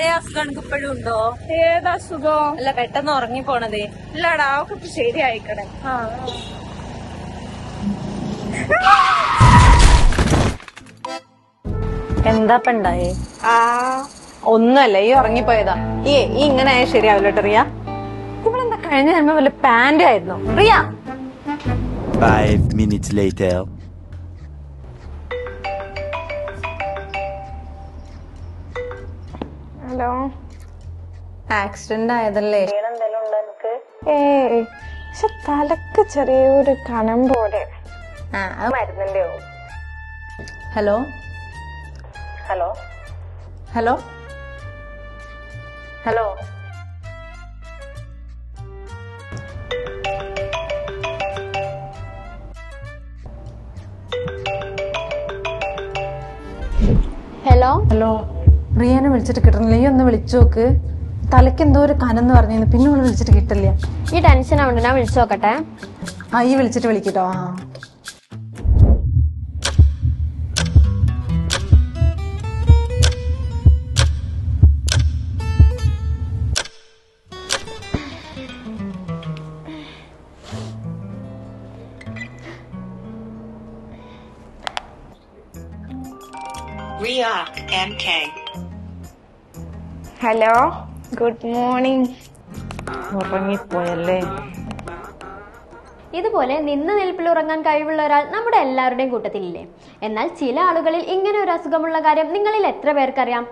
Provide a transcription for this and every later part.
പഴയ അസുഖം എനിക്ക് ഇപ്പോഴും ഉണ്ടോ? ഏതാ അസുഖം? അല്ല പെട്ടെന്ന് ഉറങ്ങി പോണതേ. ഇല്ലടാ അവക്ക് ഇപ്പൊ ശരിയായിക്കണേ. ആയിക്കണേ എന്താ ഉണ്ടായേ ആ. ഒന്നല്ല ഈ ഉറങ്ങിപ്പോയതാ. ഈ ഈ ഇങ്ങനെ ആയ ശരിയാവില്ല കേട്ടോ റിയ. ഇവളെന്താ കഴിഞ്ഞ ജന്മ വല്ല പാന്റ് ആയിരുന്നു? Riya. Five minutes later. Hello. Accident ആയതല്ലേ? ഏ പക്ഷെ തലക്ക് ചെറിയൊരു കനം പോലെ. ആ അത് മരുന്നിന്റെ hello? Hello. Hello? Hello. Hello? Hello. റിയാനെ വിളിച്ചിട്ട് കിട്ടണില്ല. ഈ ഒന്ന് വിളിച്ചു നോക്ക്. തലയ്ക്ക് എന്തോ ഒരു കനെന്ന് പറഞ്ഞു പിന്നെ അവൾ വിളിച്ചിട്ട് കിട്ടില്ല. ഈ ടെൻഷൻ ആവണ്ട. ഞാൻ വിളിച്ചു നോക്കട്ടെ. ആ ഈ വിളിച്ചിട്ട് വിളിക്കട്ടോ. ആ Riyak MK. Hello? Good morning. ഉറങ്ങിപ്പോയല്ലേ? ഇതുപോലെ നിന്ന് നിൽപ്പിൽ ഉറങ്ങാൻ കഴിവുള്ള ഒരാൾ നമ്മുടെ എല്ലാവരുടെയും കൂട്ടത്തിലില്ലേ? എന്നാൽ ചില ആളുകളിൽ ഇങ്ങനെ ഒരു അസുഖമുള്ള കാര്യം നിങ്ങളിൽ എത്ര പേർക്കറിയാം?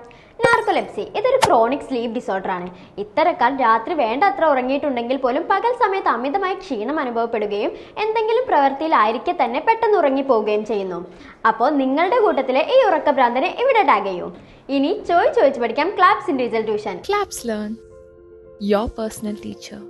നാർക്കോലെപ്സി. ഇതൊരു ക്രോണിക് സ്ലീപ്പ് ഡിസോർഡർ ആണ്. ഇത്തരക്കാർ രാത്രി വേണ്ടത്ര ഉറങ്ങിയിട്ടുണ്ടെങ്കിൽ പോലും പകൽ സമയത്ത് അമിതമായ ക്ഷീണം അനുഭവപ്പെടുകയും എന്തെങ്കിലും പ്രവൃത്തിയിലായിരിക്കെ തന്നെ പെട്ടെന്ന് ഉറങ്ങിപ്പോവുകയും ചെയ്യുന്നു. അപ്പോൾ നിങ്ങളുടെ കൂട്ടത്തിലെ ഈ ഉറക്കഭ്രാന്തനെ ഇവിടെ ടാഗ് ചെയ്യൂ. ഇനി ചോയ് ചോദിച്ചു പഠിക്കാം claps individual tuition claps learn your personal teacher.